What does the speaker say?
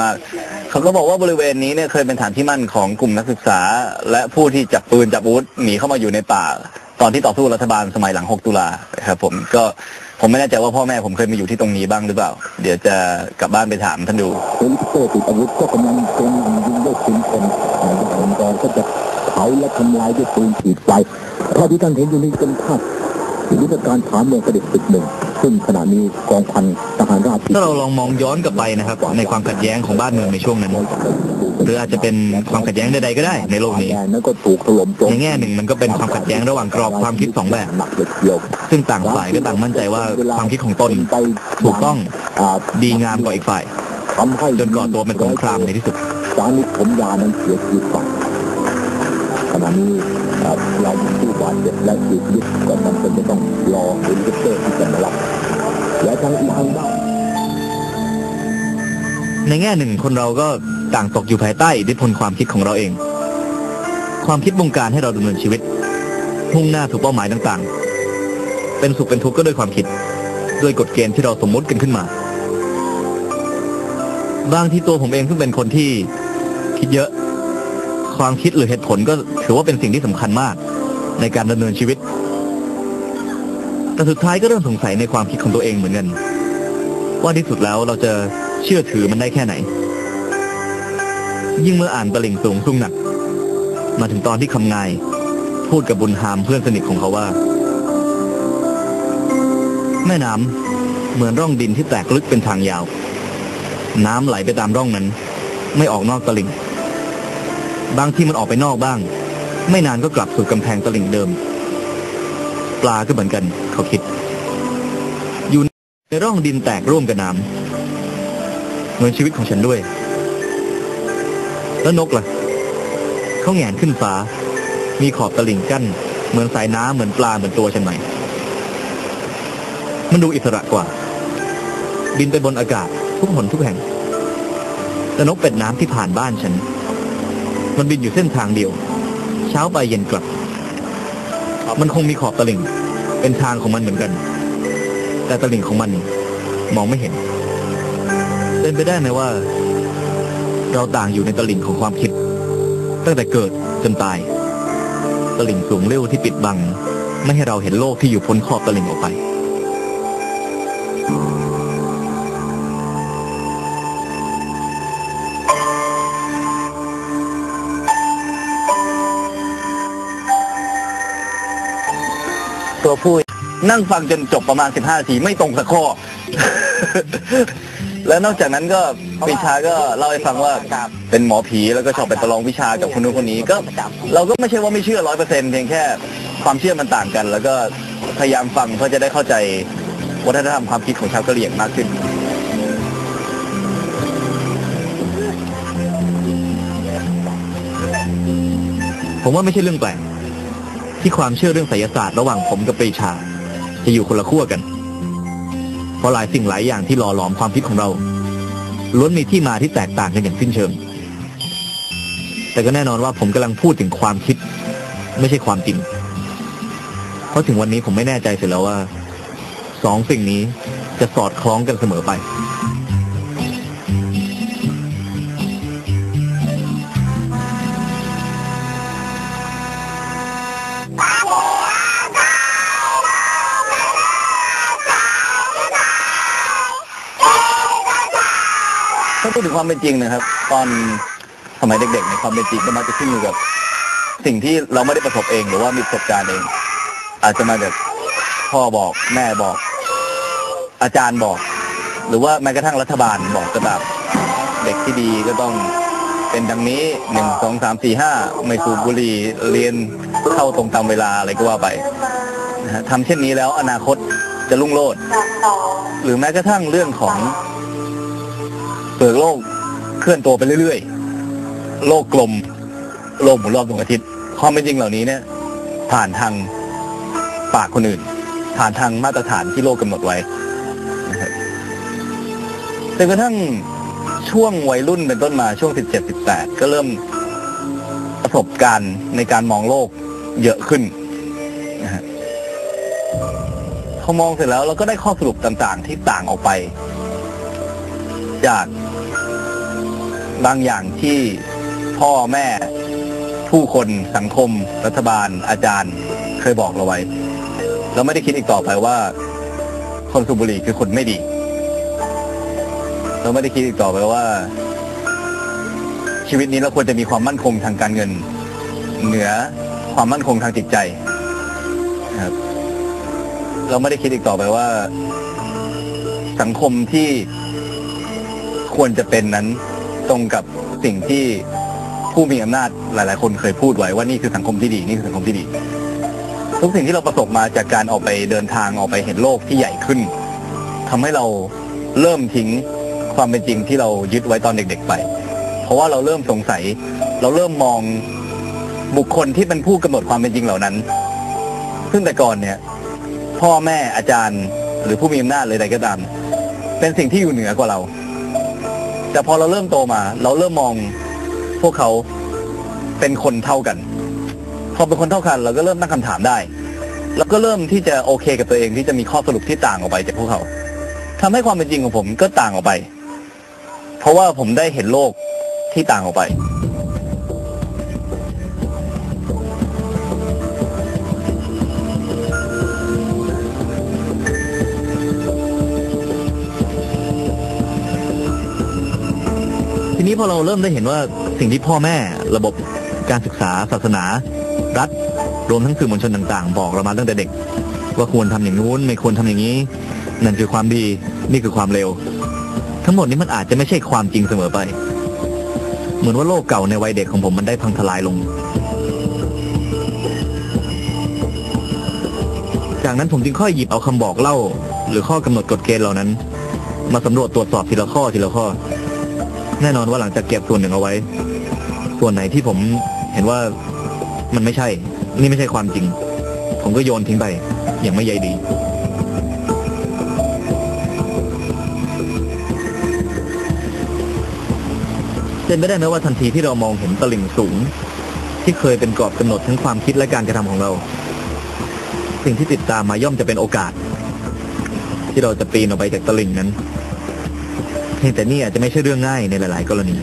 มาก เขาก็บอกว่าบริเวณนี้เนี่ยเคยเป็นฐานที่มั่นของกลุ่มนักศึกษา และผู้ที่จับปืนจับอาวุธหนีเข้ามาอยู่ในป่า ตอนที่ต่อสู้รัฐบาลสมัยหลัง 6 ตุลาครับผมก็ผมไม่แน่ใจว่าพ่อแม่ผมเคยมาอยู่ที่ตรงนี้บ้างหรือเปล่า เดี๋ยวจะกลับบ้านไปถามท่านดูเฮลิคอปเตอร์ติดอาวุธก็กำลังกำลังยิงด้วยปืนคนองค์กรก็จะเผาและทำลายด้วยปืนฉีดไฟเท่าที่ท่านเห็นอยู่นี้เป็นภาพยุทธการฐานเมืองกระเด็กตึกหนึ่ง ซึ่งขณะนี้กองพันทหารราบที่ถ้าเราลองมองย้อนกลับไปนะครับ ในความขัดแย้งของบ้านเมืองในช่วงนั้นหรืออาจจะเป็นความขัดแย้งใดๆก็ได้ ในโลกนี้แดนนั้นก็ถูกถล่มโจมในแง่หนึ่งมันก็เป็นความขัดแย้งระหว่างกรอบความคิดสองแบบหนักเลยทีเดียวซึ่งต่างฝ่ายก็ต่างมั่นใจว่าความคิดของตนไปถูกต้องอ่าดีงามกว่าอีกฝ่ายทำให้จนก่อตัวเป็นสงครามในที่สุดสานิทผมยานั้นเสียชีวิตไปขณะนี้เอ่อเราผู้บาดเจ็บและเสียชีวิตก็จำเป็นจะต้องรอเฮลิคอปเตอร์ที่จะมารับ และทางอีกทางด้านในแง่หนึ่งคนเราก็ต่างตกอยู่ภายใต้อิทธิพลความคิดของเราเอง ความคิดบงการให้เราดำเนินชีวิตมุ่งหน้าสู่เป้าหมายต่างๆ เป็นสุขเป็นทุกข์ก็ด้วยความคิด ด้วยกฎเกณฑ์ที่เราสมมุติกันขึ้นมา บางที่ตัวผมเองซึ่งเป็นคนที่คิดเยอะ ความคิดหรือเหตุผลก็ถือว่าเป็นสิ่งที่สำคัญมาก ในการดำเนินชีวิต แต่สุดท้ายก็เริ่มสงสัยในความคิดของตัวเองเหมือนกัน ว่าที่สุดแล้วเราจะเชื่อถือมันได้แค่ไหน ยิ่งเมื่ออ่านตลิ่งสูงสุ่งหนัก มาถึงตอนที่คำงาย พูดกับบุญหามเพื่อนสนิทของเขาว่า แม่น้ำเหมือนร่องดินที่แตกลึกเป็นทางยาว น้ำไหลไปตามร่องนั้น ไม่ออกนอกตลิ่ง บางที่มันออกไปนอกบ้าง ไม่นานก็กลับสู่กำแพงตลิ่งเดิมปลาก็เหมือนกัน เขาคิด อยู่ในร่องดินแตกร่วมกับน้ำเหมือนชีวิตของฉันด้วย แล้วนกล่ะ เขาแหงนขึ้นฟ้า มีขอบตลิ่งกั้น เหมือนสายน้ำเหมือนปลาเหมือนตัวฉันไหม มันดูอิสระกว่า บินไปบนอากาศทุกหนทุกแห่งแต่นกเป็ดน้ำที่ผ่านบ้านฉัน มันบินอยู่เส้นทางเดียว เช้าไปเย็นกลับ มันคงมีขอบตลิ่ง เป็นทางของมันเหมือนกัน แต่ตลิ่งของมันมองไม่เห็น เป็นไปได้ไหมว่า เราต่างอยู่ในตลิ่งของความคิด ตั้งแต่เกิดจนตาย ตลิ่งสูงเร็วที่ปิดบัง ไม่ให้เราเห็นโลกที่อยู่พ้นขอบตลิ่งออกไป ตัวพูดนั่งฟังจนจบประมาณ 15นาทีไม่ตรงสักข้อ แล้วนอกจากนั้นก็ปรีชาก็เล่าให้ฟังว่าเป็นหมอผีแล้วก็ชอบไปประลองวิชากับคนนู้นคนนี้ก็ เราก็ไม่ใช่ว่าไม่เชื่อร้อยเปอร์เซ็นต์เพียงแค่ความเชื่อมันต่างกัน แล้วก็พยายามฟังเพื่อจะได้เข้าใจวัฒนธรรมความคิดของชาวกะเหรี่ยงมากขึ้นผมว่าไม่ใช่เรื่องแปลก ที่ความเชื่อเรื่องไสยศาสตร์ระหว่างผมกับปรีชา จะอยู่คนละขั้วกัน เพราะหลายสิ่งหลายอย่างที่หล่อหลอมความคิดของเราล้วนมีที่มาที่แตกต่างกันอย่างสิ้นเชิง แต่ก็แน่นอนว่าผมกำลังพูดถึงความคิด ไม่ใช่ความจริง เพราะถึงวันนี้ผมไม่แน่ใจเสียแล้วว่าสองสิ่งนี้จะสอดคล้องกันเสมอไป พูดถึงความเป็นจริงนะครับ ตอนสมัยเด็กๆในยความเป็นจริงก็มักจะขึ้นอยู่กับ สิ่งที่เราไม่ได้ประสบเอง หรือว่ามีประสบการณ์เอง อาจจะมาจากพ่อบอกแม่บอก อาจารย์บอก หรือว่าแม้กระทั่งรัฐบาลบอกก็ตามเด็กที่ดีก็ต้องเป็นดังนี้หนึ่งสองสามสี่ห้าไม่สูบบุหรี่เรียนเข้าตรงตามเวลาอะไรก็ว่าไปนะฮะทำเช่นนี้แล้วอนาคตจะรุ่งโรจน์หรือแม้กระทั่งเรื่องของ เปลือกโลกเคลื่อนตัวไปเรื่อยๆ โลกกลม โลกหมุนรอบดวงอาทิตย์ความเป็นจริงเหล่านี้เนี่ยผ่านทางปากคนอื่น ผ่านทางมาตรฐานที่โลกกำหนดไว้นะครับจนกระทั่งช่วงวัยรุ่นเป็นต้นมาช่วง 17 18 ก็เริ่มประสบการณ์ในการมองโลกเยอะขึ้นนะฮะพอมองเสร็จแล้วเราก็ได้ข้อสรุปต่างๆ ที่ต่างออกไป จาก บางอย่างที่พ่อแม่ ผู้คนสังคม รัฐบาล อาจารย์เคยบอกเราไว้ เราไม่ได้คิดอีกต่อไปว่า คนสูบบุหรี่คือคนไม่ดี เราไม่ได้คิดอีกต่อไปว่า ชีวิตนี้เราควรจะมีความมั่นคงทางการเงิน เหนือความมั่นคงทางจิตใจครับ เราไม่ได้คิดอีกต่อไปว่า สังคมที่ควรจะเป็นนั้น ตรงกับสิ่งที่ผู้มีอำนาจหลาย ๆ คนเคยพูดไว้ว่านี่คือสังคมที่ดีนี่คือสังคมที่ดี ทุกสิ่งที่เราประสบมาจากการออกไปเดินทางออกไปเห็นโลกที่ใหญ่ขึ้นทำให้เราเริ่มทิ้งความเป็นจริงที่เรายึดไว้ตอนเด็ก ๆ ไป เพราะว่าเราเริ่มสงสัย เราเริ่มมองบุคคลที่เป็นผู้กำหนดความเป็นจริงเหล่านั้น ซึ่งแต่ก่อนเนี่ย พ่อแม่อาจารย์หรือผู้มีอำนาจเลยใดก็ตาม เป็นสิ่งที่อยู่เหนือกว่าเรา แต่พอเราเริ่มโตมา เราเริ่มมองพวกเขาเป็นคนเท่ากัน พอเป็นคนเท่ากัน เราก็เริ่มตั้งคำถามได้ แล้วก็เริ่มที่จะโอเคกับตัวเองที่จะมีข้อสรุปที่ต่างออกไปจากพวกเขาทำให้ความเป็นจริงของผมก็ต่างออกไป เพราะว่าผมได้เห็นโลกที่ต่างออกไป นี้พอเราเริ่มได้เห็นว่าสิ่งที่พ่อแม่ระบบการศึกษาศาสนา รัฐ รวมทั้งสื่อมวลชนต่าง ๆ บอกเรามาตั้งแต่เด็ก ว่าควรทำอย่างนู้นไม่ควรทำอย่างนี้ นั่นคือความดีนี่คือความเร็ว ทั้งหมดนี้มันอาจจะไม่ใช่ความจริงเสมอไป เหมือนว่าโลกเก่าในวัยเด็กของผมมันได้พังทลายลง จากนั้นผมจึงค่อยหยิบเอาคำบอกเล่า หรือข้อกำหนดกฎเกณฑ์เหล่านั้น มาสำรวจตรวจสอบทีละข้อทีละข้อ แน่นอนว่าหลังจากเก็บส่วนหนึ่งเอาไว้ ส่วนไหนที่ผมเห็นว่ามันไม่ใช่ นี่ไม่ใช่ความจริง ผมก็โยนทิ้งไป อย่างไม่ใยดี เป็นไปได้ไหมว่าทันทีที่เรามองเห็นตลิ่งสูง ที่เคยเป็นกรอบกำหนดทั้งความคิดและการกระทำของเรา สิ่งที่ติดตามมาย่อมจะเป็นโอกาส ที่เราจะปีนออกไปจากตลิ่งนั้น แต่นี่อาจจะไม่ใช่เรื่องง่ายในหลาย ๆ กรณี